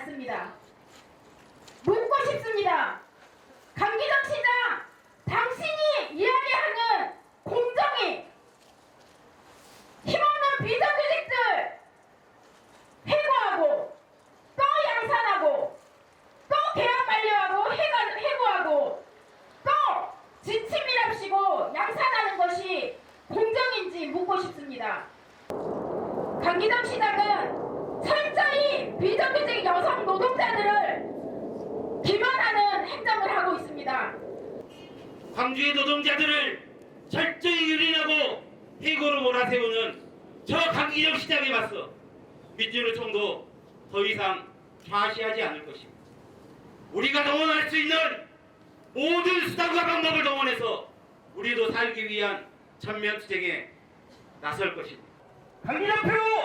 않습니다. 묻고 싶습니다. 강기정 시장, 당신이 이야기하는 공정이 힘없는 비정규직들 해고하고 또 양산하고 또 계약 만료하고 해고하고 또 지침이랍시고 양산하는 것이 공정인지 묻고 싶습니다. 강기정 시장은 철저히 비정규직 여성 노동자들을 기만하는 행정을 하고 있습니다. 광주의 노동자들을 철저히 유린하고 해고로 몰아세우는 저 강기정 시장에 맞서 민주노총도 더 이상 좌시하지 않을 것입니다. 우리가 동원할 수 있는 모든 수단과 방법을 동원해서 우리도 살기 위한 전면 투쟁에 나설 것입니다. 보유정책 비탄을